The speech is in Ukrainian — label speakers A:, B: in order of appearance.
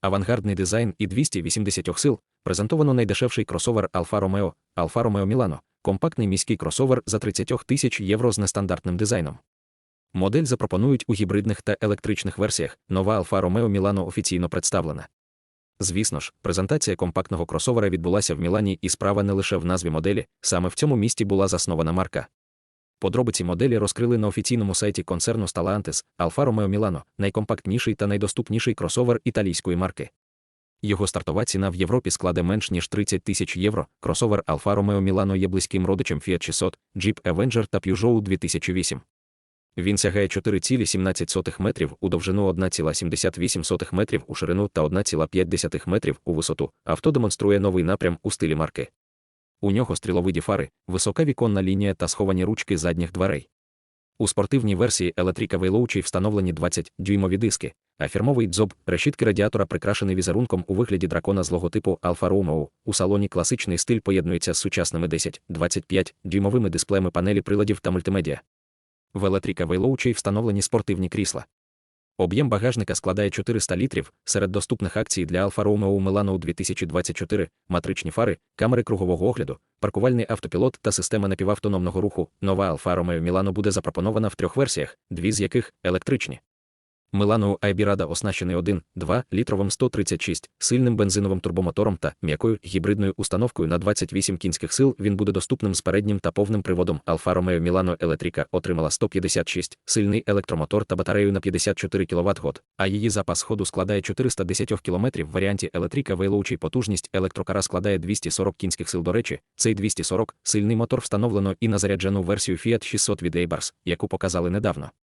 A: Авангардний дизайн і 280 сил презентовано найдешевший кросовер Alfa Romeo, Alfa Romeo Milano, компактний міський кросовер за 30 тисяч євро з нестандартним дизайном. Модель запропонують у гібридних та електричних версіях. Нова Alfa Romeo Milano офіційно представлена. Звісно ж, презентація компактного кросовера відбулася в Мілані, і справа не лише в назві моделі, саме в цьому місті була заснована марка. Подробиці моделі розкрили на офіційному сайті концерну Stellantis Alfa Romeo Milano, найкомпактніший та найдоступніший кросовер італійської марки. Його стартова ціна в Європі складе менш ніж 30 тисяч євро. Кросовер Alfa Romeo Milano є близьким родичем Fiat 600, Jeep Avenger та Peugeot 2008. Він сягає 4,17 метрів у довжину 1,78 метрів у ширину та 1,5 метрів у висоту. Авто демонструє новий напрям у стилі марки. У нього стріловиді фари, висока віконна лінія та сховані ручки задніх дверей. У спортивній версії електрика Veloce встановлені 20-дюймові диски, а фірмовий дзоб решітки радіатора прикрашений візерунком у вигляді дракона з логотипу Alfa Romeo. У салоні класичний стиль поєднується з сучасними 10-25 дюймовими дисплеями панелі приладів та мультимедіа. В електрика Veloce встановлені спортивні крісла. Об'єм багажника складає 400 літрів. Серед доступних акцій для Alfa Romeo Milano 2024 матричні фари, камери кругового огляду, паркувальний автопілот та система напівавтономного руху. Нова Alfa Romeo Milano буде запропонована в трьох версіях, дві з яких електричні. Milano Айбірада оснащений 1-2 літровим 136 сильним бензиновим турбомотором та м'якою гібридною установкою на 28 кінських сил. Він буде доступним з переднім та повним приводом. Alfa Romeo Milano Electrica отримала 156 сильний електромотор та батарею на 54 кВт год, а її запас ходу складає 410 км. В варіанті Electrica Veloce потужність електрокара складає 240 кінських сил. До речі, цей 240 сильний мотор встановлено і на заряджену версію Fiat 600 від Abarth, яку показали недавно.